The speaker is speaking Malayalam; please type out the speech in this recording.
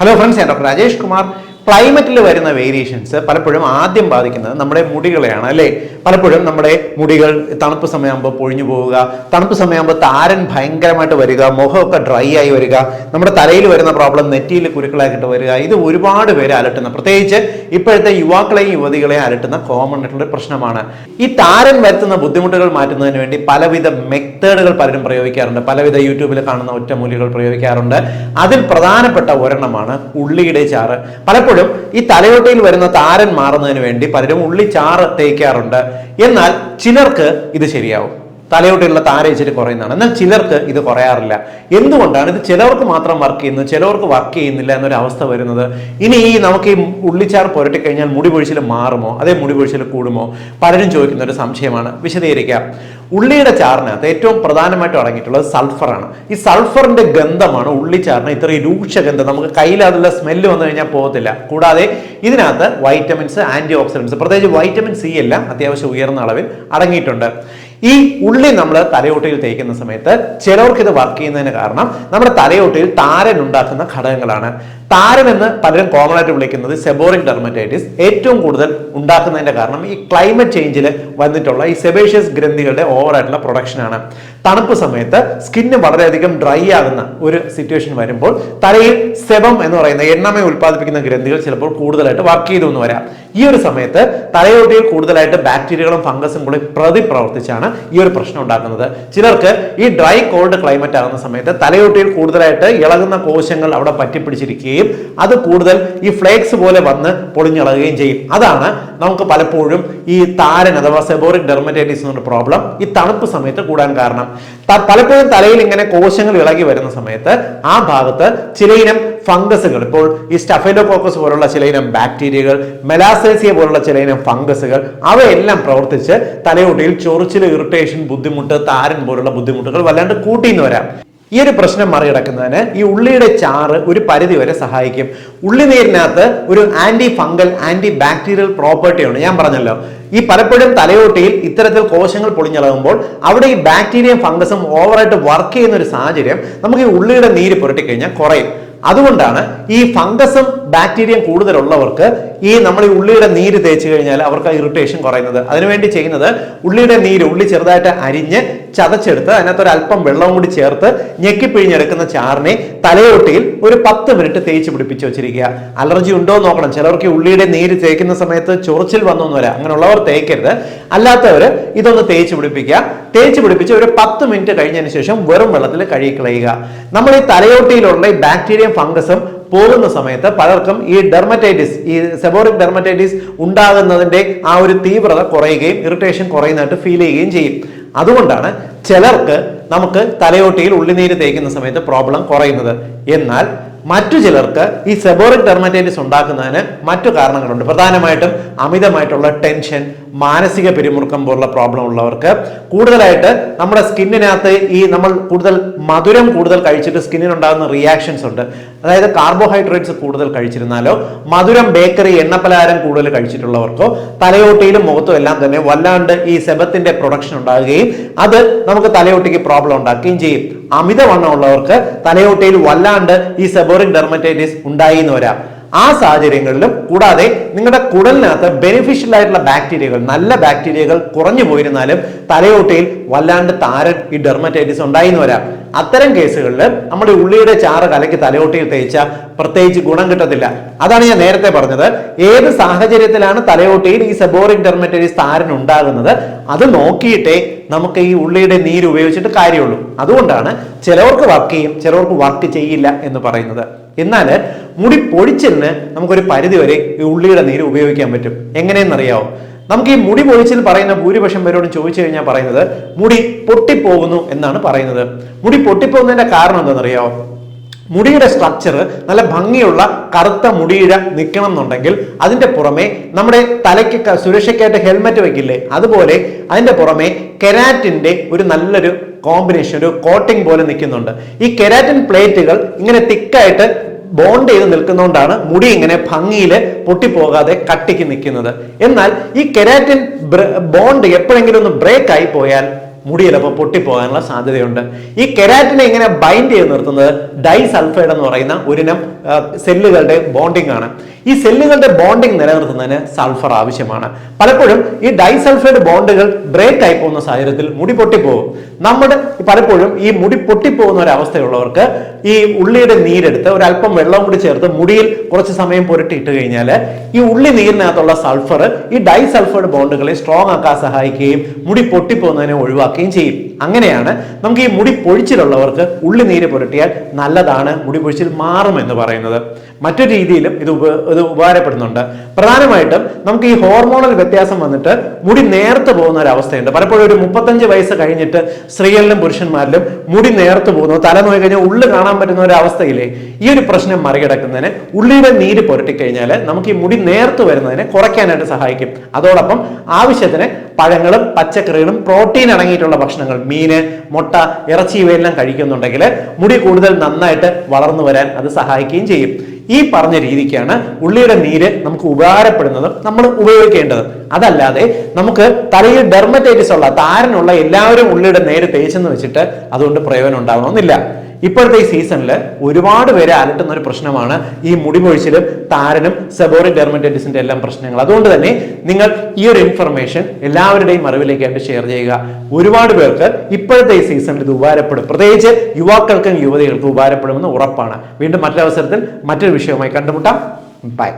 Hello friends doctor Rajesh Kumar. ക്ലൈമറ്റിൽ വരുന്ന വേരിയേഷൻസ് പലപ്പോഴും ആദ്യം ബാധിക്കുന്നത് നമ്മുടെ മുടികളെയാണ് അല്ലേ? പലപ്പോഴും നമ്മുടെ മുടികൾ തണുപ്പ് സമയമാകുമ്പോൾ പൊഴിഞ്ഞു പോവുക തണുപ്പ് സമയമാകുമ്പോൾ താരൻ ഭയങ്കരമായിട്ട് വരിക മുഖമൊക്കെ ഡ്രൈ ആയി വരിക നമ്മുടെ തലയിൽ വരുന്ന പ്രോബ്ലം നെറ്റിയിൽ കുരുക്കളായിട്ട് വരിക ഇത് ഒരുപാട് പേര് അലട്ടുന്ന പ്രത്യേകിച്ച് ഇപ്പോഴത്തെ യുവാക്കളെയും യുവതികളെയും അലട്ടുന്ന കോമൺ ആയിട്ടുള്ള പ്രശ്നമാണ്. ഈ താരൻ വരുത്തുന്ന ബുദ്ധിമുട്ടുകൾ മാറ്റുന്നതിന് വേണ്ടി പലവിധ മെത്തേഡുകൾ പലരും പ്രയോഗിക്കാറുണ്ട് പലവിധ യൂട്യൂബിൽ കാണുന്ന ഒറ്റമൂലികൾ പ്രയോഗിക്കാറുണ്ട്. അതിൽ പ്രധാനപ്പെട്ട ഒരെണ്ണമാണ് ഉള്ളിയുടെ ചാറ്. പലപ്പോഴും ഈ തലയോട്ടയിൽ വരുന്ന താരൻ മാറുന്നതിന് വേണ്ടി പലരും ഉള്ളി ചാറ് തേക്കാറുണ്ട്. എന്നാൽ ചിലർക്ക് ഇത് ശരിയാവും. തലയോട്ടിലുള്ള താര ഇച്ചിരി കുറയുന്നതാണ്. എന്നാൽ ചിലർക്ക് ഇത് കുറയാറില്ല. എന്തുകൊണ്ടാണ്? ഇത് ചിലവർക്ക് മാത്രം വർക്ക് ചെയ്യുന്നത് ചിലവർക്ക് വർക്ക് ചെയ്യുന്നില്ല എന്നൊരു അവസ്ഥ വരുന്നത്. ഇനി ഈ നമുക്ക് ഈ ഉള്ളിച്ചാർ പുരട്ടി കഴിഞ്ഞാൽ മുടി പൊഴിച്ചിൽ മാറുമോ? അതേ മുടി പൊഴിച്ചിൽ കൂടുമോ? പലരും ചോദിക്കുന്ന ഒരു സംശയമാണ്. വിശദീകരിക്കാം. ഉള്ളിയുടെ ചാറിനകത്ത് ഏറ്റവും പ്രധാനമായിട്ട് അടങ്ങിയിട്ടുള്ളത് സൾഫറാണ് ഈ സൾഫറിന്റെ ഗന്ധമാണ് ഉള്ളിച്ചാറിന് ഇത്രയും രൂക്ഷഗന്ധം നമുക്ക് കയ്യിൽ അതിലുള്ള സ്മെല്ല് വന്നു കഴിഞ്ഞാൽ പോകത്തില്ല. കൂടാതെ ഇതിനകത്ത് വൈറ്റമിൻസ് ആന്റി ഓക്സിഡൻസ് പ്രത്യേകിച്ച് വൈറ്റമിൻ സി എല്ലാം അത്യാവശ്യം ഉയർന്ന അളവിൽ അടങ്ങിയിട്ടുണ്ട്. ഈ ഉള്ളി നമ്മൾ തലയോട്ടയിൽ തേക്കുന്ന സമയത്ത് ചിലവർക്ക് ഇത് വർക്ക് ചെയ്യുന്നതിന് കാരണം നമ്മുടെ തലയോട്ടയിൽ താരൻ ഉണ്ടാക്കുന്ന ഘടകങ്ങളാണ്. താരൻ എന്ന് പലരും കോമൺ ആയിട്ട് വിളിക്കുന്നത് സെബോറിക് ഡെർമറ്റൈറ്റിസ് ഏറ്റവും കൂടുതൽ ഉണ്ടാക്കുന്നതിന്റെ കാരണം ഈ ക്ലൈമറ്റ് ചേഞ്ചിൽ വന്നിട്ടുള്ള ഈ സെബേഷ്യസ് ഗ്രന്ഥികളുടെ ഓവർ ആയിട്ടുള്ള പ്രൊഡക്ഷനാണ് തണുപ്പ് സമയത്ത് സ്കിന്ന് വളരെയധികം ഡ്രൈ ആകുന്ന ഒരു സിറ്റുവേഷൻ വരുമ്പോൾ തലയിൽ സെബം എന്ന് പറയുന്ന എണ്ണമയം ഉൽപ്പാദിപ്പിക്കുന്ന ഗ്രന്ഥികൾ ചിലപ്പോൾ കൂടുതലായിട്ട് വർക്ക് ചെയ്തു എന്ന് വരാം. ഈ ഒരു സമയത്ത് തലയോട്ടിയിൽ കൂടുതലായിട്ട് ബാക്ടീരിയകളും ഫംഗസും കൂടി പ്രതിപ്രവർത്തിച്ചാണ് ഈ ഒരു പ്രശ്നം ഉണ്ടാക്കുന്നത്. ചിലർക്ക് ഈ ഡ്രൈ കോൾഡ് ക്ലൈമറ്റ് ആകുന്ന സമയത്ത് തലയോട്ടിയിൽ കൂടുതലായിട്ട് ഇളകുന്ന കോശങ്ങൾ അവിടെ പറ്റിപ്പിടിച്ചിരിക്കുകയും അത് കൂടുതൽ ഈ ഫ്ലേക്സ് പോലെ വന്ന് പൊളിഞ്ഞിളകുകയും ചെയ്യും. അതാണ് നമുക്ക് പലപ്പോഴും ഈ താരൻ അഥവാ സെബോറിക് ഡെർമറ്റൈറ്റിസ് എന്ന പ്രോബ്ലം ഈ തണുപ്പ് സമയത്ത് കൂടാൻ കാരണം. പലപ്പോഴും തലയിൽ ഇങ്ങനെ കോശങ്ങൾ ഇളകി വരുന്ന സമയത്ത് ആ ഭാഗത്ത് ചിലയിനം ഫംഗസുകൾ. ഇപ്പോൾ ഈ സ്റ്റഫൈലോകോക്കസ് പോലുള്ള ചില ഇനം ബാക്ടീരിയകൾ മെലാസേസിയ പോലുള്ള ചില ഇനം ഫംഗസുകൾ അവയെല്ലാം പ്രവർത്തിച്ച് തലയോട്ടിയിൽ ചൊറിച്ചിൽ ഇറിറ്റേഷൻ ബുദ്ധിമുട്ട് താരൻ പോലുള്ള ബുദ്ധിമുട്ടുകൾ വല്ലാണ്ട് കൂട്ടിന്ന് വരാം. ഈ ഒരു പ്രശ്നം മറികടക്കുന്നതിന് ഈ ഉള്ളിയുടെ ചാറ് ഒരു പരിധി വരെ സഹായിക്കും. ഉള്ളിനീരിനകത്ത് ഒരു anti fungal anti bacterial property ഉണ്ട് ഞാൻ പറഞ്ഞല്ലോ ഈ പലപ്പോഴും തലയോട്ടിയിൽ ഇത്തരത്തിൽ കോശങ്ങൾ പൊളിഞ്ഞിളകുമ്പോൾ അവിടെ ഈ ബാക്ടീരിയയും ഫംഗസും ഓവറായിട്ട് വർക്ക് ചെയ്യുന്ന ഒരു സാഹചര്യം നമുക്ക് ഈ ഉള്ളിയുടെ നീര് പുരട്ടിക്കഴിഞ്ഞാൽ കുറയും. അതുകൊണ്ടാണ് ഈ ഫംഗസും ബാക്ടീരിയയും കൂടുതലുള്ളവർക്ക് ഈ നമ്മൾ ഈ ഉള്ളിയുടെ നീര് തേച്ച് കഴിഞ്ഞാൽ അവർക്ക് ഇറിറ്റേഷൻ കുറയുന്നത്. അതിനുവേണ്ടി ചെയ്യുന്നത് ഉള്ളിയുടെ നീര് ഉള്ളി ചെറുതായിട്ട് അരിഞ്ഞ് ചതച്ചെടുത്ത് അതിനകത്ത് ഒരു അല്പം വെള്ളം കൂടി ചേർത്ത് ഞെക്കി പിഴിഞ്ഞെടുക്കുന്ന ചാറിനെ തലയോട്ടിയിൽ ഒരു പത്ത് മിനിറ്റ് തേച്ച് പിടിപ്പിച്ച് വെച്ചിരിക്കുക. അലർജി ഉണ്ടോ നോക്കണം. ചിലർക്ക് ഉള്ളിയുടെ നീര് തേക്കുന്ന സമയത്ത് ചൊറിച്ചിൽ വന്നൊന്നും വരാം തേക്കരുത്. അല്ലാത്തവർ ഇതൊന്ന് തേച്ച് പിടിപ്പിക്കുക. തേച്ച് പിടിപ്പിച്ച് ഒരു പത്ത് മിനിറ്റ് കഴിഞ്ഞതിന് ശേഷം വെറും വെള്ളത്തിൽ കഴുകി കളയുക നമ്മൾ ഈ തലയോട്ടിയിലുള്ള ഈ ബാക്ടീരിയ ഫംഗസും പോകുന്ന സമയത്ത് പലർക്കും ഈ ഡെർമറ്റൈറ്റിസ് ഈ സെബോറിക് ഡെർമറ്റൈറ്റിസ് ഉണ്ടാകുന്നതിന്റെ ആ ഒരു തീവ്രത കുറയുകയും ഇറിറ്റേഷൻ കുറയുന്നതായിട്ട് ഫീൽ ചെയ്യുകയും ചെയ്യും. അതുകൊണ്ടാണ് ചിലർക്ക് നമുക്ക് തലയോട്ടിയിൽ ഉള്ളിനീര് തേക്കുന്ന സമയത്ത് പ്രോബ്ലം കുറയുന്നത്. എന്നാൽ മറ്റു ചിലർക്ക് ഈ സെബോറിക് ഡെർമറ്റൈറ്റിസ് ഉണ്ടാക്കുന്നതിന് മറ്റു കാരണങ്ങളുണ്ട്. പ്രധാനമായിട്ടും അമിതമായിട്ടുള്ള ടെൻഷൻ മാനസിക പിരിമുറുക്കം പോലുള്ള പ്രോബ്ലം ഉള്ളവർക്ക് കൂടുതലായിട്ട് നമ്മുടെ സ്കിന്നിനകത്ത് ഈ നമ്മൾ കൂടുതൽ മധുരം കൂടുതൽ കഴിച്ചിട്ട് സ്കിന്നിനുണ്ടാകുന്ന റിയാക്ഷൻസ് ഉണ്ട്. അതായത് കാർബോഹൈഡ്രേറ്റ്സ് കൂടുതൽ കഴിച്ചിരുന്നാലോ മധുരം ബേക്കറി എണ്ണപ്പലഹാരം കൂടുതൽ കഴിച്ചിട്ടുള്ളവർക്കോ തലയോട്ടിയിലും മുഖത്തും എല്ലാം തന്നെ വല്ലാണ്ട് ഈ സെബത്തിന്റെ പ്രൊഡക്ഷൻ ഉണ്ടാകുകയും അത് നമുക്ക് തലയോട്ടിക്ക് പ്രോബ്ലം ഉണ്ടാക്കുകയും ചെയ്യും. അമിതവണ്ണം ഉള്ളവർക്ക് തലയോട്ടിയിൽ വല്ലാണ്ട് ഈ സെബോറിക് ഡെർമറ്റൈറ്റിസ് ഉണ്ടായി എന്ന് വരാം. ആ സാഹചര്യങ്ങളിലും കൂടാതെ നിങ്ങളുടെ കുടലിനകത്ത് ബെനിഫിഷ്യൽ ആയിട്ടുള്ള ബാക്ടീരിയകൾ നല്ല ബാക്ടീരിയകൾ കുറഞ്ഞു പോയിരുന്നാലും തലയോട്ടയിൽ വല്ലാണ്ട് താരൻ ഈ ഡെർമറ്റൈറ്റിസ് ഉണ്ടായി എന്ന് വരാം. അത്തരം കേസുകളിൽ നമ്മുടെ ഉള്ളിയുടെ ചാറ് കലക്കി തലയോട്ടിയിൽ തേച്ച പ്രത്യേകിച്ച് ഗുണം കിട്ടത്തില്ല. അതാണ് ഞാൻ നേരത്തെ പറഞ്ഞത്. ഏത് സാഹചര്യത്തിലാണ് തലയോട്ടിയിൽ ഈ സെബോറിക് ഡെർമറ്റൈറ്റിസ് താരൻ ഉണ്ടാകുന്നത്? അത് നോക്കിയിട്ടേ നമുക്ക് ഈ ഉള്ളിയുടെ നീര് ഉപയോഗിച്ചിട്ട് കാര്യമുള്ളൂ. അതുകൊണ്ടാണ് ചിലവർക്ക് വർക്ക് ചെയ്യും ചിലവർക്ക് വർക്ക് ചെയ്യില്ല എന്ന് പറയുന്നത്. എന്നാൽ മുടി പൊഴിച്ചിലിന് നമുക്കൊരു പരിധി വരെ ഈ ഉള്ളിയുടെ നീര് ഉപയോഗിക്കാൻ പറ്റും. എങ്ങനെയെന്നറിയാവോ? നമുക്ക് ഈ മുടി പൊഴിച്ചിൽ പറയുന്ന ഭൂരിപക്ഷം പേരോടും ചോദിച്ചു കഴിഞ്ഞാൽ പറയുന്നത് മുടി പൊട്ടിപ്പോകുന്നു എന്നാണ് പറയുന്നത്. മുടി പൊട്ടിപ്പോകുന്നതിന്റെ കാരണം എന്താണെന്നറിയാവോ? മുടിയുടെ സ്ട്രക്ചർ നല്ല ഭംഗിയുള്ള കറുത്ത മുടിയുടെ നിൽക്കണം എന്നുണ്ടെങ്കിൽ അതിന്റെ പുറമെ നമ്മുടെ തലയ്ക്ക് സുരക്ഷയ്ക്കായിട്ട് ഹെൽമെറ്റ് വെക്കില്ലേ? അതുപോലെ അതിന്റെ പുറമെ കെരാറ്റിന്റെ ഒരു നല്ലൊരു കോമ്പിനേഷൻ ഒരു കോട്ടിംഗ് പോലെ നിൽക്കുന്നുണ്ട്. ഈ കെരാറ്റിൻ പ്ലേറ്റുകൾ ഇങ്ങനെ തിക്കായിട്ട് ബോണ്ട് ചെയ്ത് നിൽക്കുന്നതുകൊണ്ടാണ് മുടി ഇങ്ങനെ ഭംഗിയിൽ പൊട്ടിപ്പോകാതെ കട്ടിക്ക് നിൽക്കുന്നത്. എന്നാൽ ഈ കെരാറ്റിൻ ബോണ്ട് എപ്പോഴെങ്കിലും ഒന്ന് ബ്രേക്ക് ആയി പോയാൽ മുടി ചിലപ്പോൾ പൊട്ടിപ്പോകാനുള്ള സാധ്യതയുണ്ട്. ഈ കെരാറ്റിനെ ഇങ്ങനെ ബൈൻഡ് ചെയ്ത് നിർത്തുന്നത്? ഡൈസൾഫൈഡ് എന്ന് പറയുന്ന ഒരിനം സെല്ലുകളുടെ ബോണ്ടിങ് ആണ്. ഈ സെല്ലുകളുടെ ബോണ്ടിങ് നിലനിർത്തുന്നതിന് സൾഫർ ആവശ്യമാണ്. പലപ്പോഴും ഈ ഡൈസൾഫൈഡ് ബോണ്ടുകൾ ബ്രേക്ക് ആയി പോകുന്ന സാഹചര്യത്തിൽ മുടി പൊട്ടിപ്പോകും. നമ്മുടെ പലപ്പോഴും ഈ മുടി പൊട്ടിപ്പോകുന്ന ഒരു അവസ്ഥയുള്ളവർക്ക് ഈ ഉള്ളിയുടെ നീരെടുത്ത് ഒരല്പം വെള്ളം കൂടി ചേർത്ത് മുടിയിൽ കുറച്ച് സമയം പുരട്ടിയിട്ട് കഴിഞ്ഞാൽ ഈ ഉള്ളി നീരിനകത്തുള്ള സൾഫർ ഈ ഡൈസൾഫൈഡ് ബോണ്ടുകളെ സ്ട്രോങ് ആക്കാൻ സഹായിക്കുകയും മുടി പൊട്ടിപ്പോകുന്നതിനെ ഒഴിവാക്കുകയും ചെയ്യും. അങ്ങനെയാണ് നമുക്ക് ഈ മുടി പൊഴിച്ചിലുള്ളവർക്ക് ഉള്ളി നീര് പുരട്ടിയാൽ നല്ലതാണ് മുടി പൊഴിച്ചിൽ മാറും എന്ന് പറയുന്നത്. മറ്റൊരു രീതിയിലും ഇത് ഉപ ഇത് ഉപകാരപ്പെടുന്നുണ്ട്. പ്രധാനമായിട്ടും നമുക്ക് ഈ ഹോർമോണൽ വ്യത്യാസം വന്നിട്ട് മുടി നേർത്ത് പോകുന്ന ഒരു അവസ്ഥയുണ്ട്. പലപ്പോഴും ഒരു മുപ്പത്തഞ്ച് വയസ്സ് കഴിഞ്ഞിട്ട് സ്ത്രീകളിലും പുരുഷന്മാരിലും മുടി നേർത്ത് പോകുന്നു തല നോക്കി കഴിഞ്ഞാൽ ഉള്ളു കാണാൻ പറ്റുന്ന ഒരു അവസ്ഥയില്ലേ ഈ ഒരു പ്രശ്നം മറികടക്കുന്നതിന് ഉള്ളിയുടെ നീര് പുരട്ടിക്കഴിഞ്ഞാൽ നമുക്ക് ഈ മുടി നേർത്ത് വരുന്നതിനെ കുറയ്ക്കാനായിട്ട് സഹായിക്കും. അതോടൊപ്പം ആവശ്യത്തിന് പഴങ്ങളും പച്ചക്കറികളും പ്രോട്ടീൻ അടങ്ങിയിട്ടുള്ള ഭക്ഷണങ്ങൾ മീന് മുട്ട ഇറച്ചി ഇവയെല്ലാം കഴിക്കുന്നുണ്ടെങ്കിൽ മുടി കൂടുതൽ നന്നായിട്ട് വളർന്നു വരാൻ അത് സഹായിക്കുകയും ചെയ്യും. ഈ പറഞ്ഞ രീതിക്കാണ് ഉള്ളിയുടെ നീര് നമുക്ക് ഉപകാരപ്പെടുന്നതും നമ്മൾ ഉപയോഗിക്കേണ്ടതും. അതല്ലാതെ നമുക്ക് തലയിൽ ഡെർമറ്റൈറ്റിസ് ഉള്ള താരനുള്ള എല്ലാവരും ഉള്ളിയുടെ നേര് തേച്ചെന്ന് വെച്ചിട്ട് അതുകൊണ്ട് പ്രയോജനം ഉണ്ടാവണമെന്നില്ല. ഇപ്പോഴത്തെ ഈ സീസണിൽ ഒരുപാട് പേരെ അലട്ടുന്ന ഒരു പ്രശ്നമാണ് ഈ മുടി പൊഴിച്ചിലും താരനും സെബോറി ഡെർമറ്റൈറ്റിസിന്റെ എല്ലാം പ്രശ്നങ്ങൾ. അതുകൊണ്ട് തന്നെ നിങ്ങൾ ഈ ഒരു ഇൻഫർമേഷൻ എല്ലാവരുടെയും അറിവിലേക്കായിട്ട് ഷെയർ ചെയ്യുക. ഒരുപാട് പേർക്ക് ഇപ്പോഴത്തെ ഈ സീസണിൽ ഇത് ഉപകാരപ്പെടും. പ്രത്യേകിച്ച് യുവാക്കൾക്കും യുവതികൾക്കും ഉപകാരപ്പെടുമെന്ന് ഉറപ്പാണ്. വീണ്ടും മറ്റൊരവസരത്തിൽ മറ്റൊരു വിഷയവുമായി കണ്ടുമുട്ടാം. ബൈ